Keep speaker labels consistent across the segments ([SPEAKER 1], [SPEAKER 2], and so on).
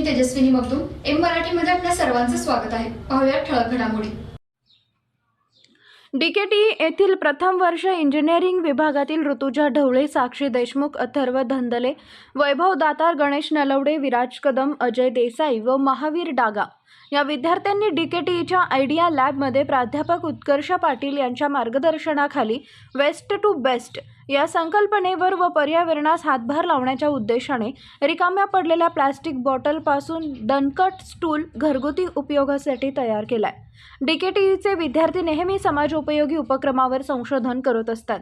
[SPEAKER 1] मी Tejaswini Magdum M मराठीमध्ये आपल्या सर्वांचं स्वागत आहे. पाहूया ठळक घडामोडी.
[SPEAKER 2] डीकेटी येथील प्रथम वर्ष इंजिनिअरिंग विभागातील ऋतुजा ढवळे साक्षी देशमुख अथर्व धंदले वैभव दातार गणेश नलवडे विराज कदम अजय देसाई व महावीर डागा. या विद्यार्थ्यांनी डीकेटीईच्या आयडिया लॅबमध्ये प्राध्यापक उत्कर्ष पाटील यांच्या मार्गदर्शनाखाली वेस्ट टू बेस्ट या संकल्पनेवर व पर्यावरणास हातभार लावण्याच्या उद्देशाने रिकाम्या पडलेल्या प्लॅस्टिक बॉटलपासून दणकट स्टूल घरगुती उपयोगासाठी तयार केलाय. डीकेटीईचे विद्यार्थी नेहमी समाजोपयोगी उपक्रमावर संशोधन करत असतात.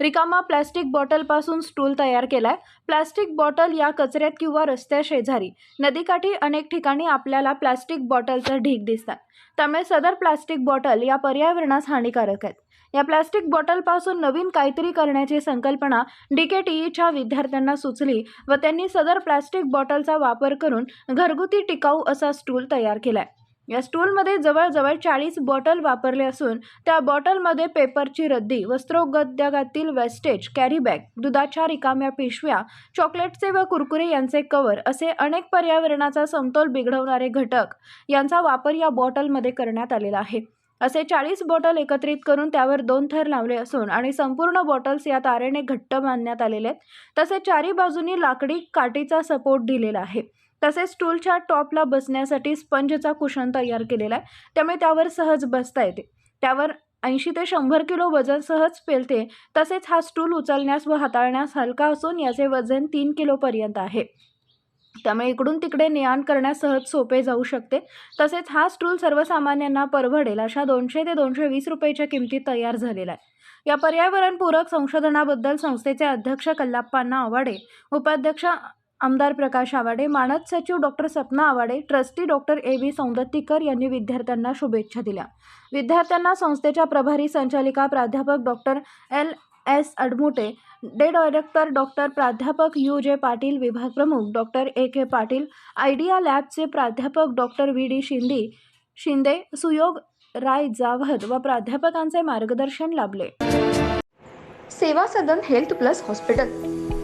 [SPEAKER 2] रिकामा प्लॅस्टिक बॉटलपासून स्टूल तयार केलाय. प्लॅस्टिक बॉटल या कचऱ्यात किंवा रस्त्या शेजारी नदीकाठी अनेक ठिकाणी आपल्याला प्लॅस्टिक बॉटलचा ढीग दिसतात. त्यामुळे सदर प्लास्टिक बॉटल या पर्यावरणास हानिकारक आहेत. या प्लास्टिक बॉटलपासून नवीन काहीतरी करण्याची संकल्पना डी के टी ईच्या विद्यार्थ्यांना सुचली व त्यांनी सदर प्लास्टिक बॉटलचा वापर करून घरगुती टिकाऊ असा स्टूल तयार केला आहे या स्टूलमध्ये जवळजवळ चाळीस बॉटल वापरले असून त्या बॉटलमध्ये पेपरची रद्दी वस्त्रोद्योगातील वेस्टेज कॅरीबॅग दुधाच्या रिकाम्या पिशव्या चॉकलेटचे व कुरकुरे यांचे कवर असे अनेक पर्यावरणाचा समतोल बिघडवणारे घटक यांचा वापर या बॉटलमध्ये करण्यात आलेला आहे. असे चाळीस बॉटल एकत्रित करून त्यावर दोन थर लावले असून आणि संपूर्ण बॉटल्स या तारेने घट्ट बांधण्यात आलेले आहेत. तसेच चारी बाजूनी लाकडी काठीचा सपोर्ट दिलेला आहे. तसेच स्टूलच्या टॉपला बसण्यासाठी स्पंजचा कुशन तयार केलेला आहे. त्यामुळे त्यावर सहज बसता येते. त्यावर ऐंशी ते शंभर किलो वजन सहज पेलते. तसेच हा स्टूल उचलण्यास व हाताळण्यास हलका असून याचे वजन तीन किलोपर्यंत आहे. त्यामुळे इकडून तिकडे ने आण करण्यास सहज सोपे जाऊ शकते. तसेच हा स्टूल सर्वसामान्यांना परवडेल अशा दोनशे ते दोनशे वीस रुपयाच्या किमतीत तयार झालेला आहे. या पर्यावरणपूरक संशोधनाबद्दल संस्थेचे अध्यक्ष कल्लाप्पांना आवाडे उपाध्यक्ष आमदार प्रकाश आवाडे मानद सचिव doctor Sapna Awade trustee doctor A V Saundattikar यांनी विद्यार्थ्यांना शुभेच्छा दिल्या. विद्यार्थ्यांना संस्थेच्या प्रभारी संचालिका प्राध्यापक डॉक्टर एल एस अडमुटे डे डायरेक्टर डॉक्टर प्राध्यापक यू जे पाटील विभाग प्रमुख doctor A K Patil idea लॅबचे प्राध्यापक doctor V D Shinde Shinde Suyog Rai Javad व प्राध्यापकांचे मार्गदर्शन लाभले.
[SPEAKER 3] Seva Sadan health plus hospital.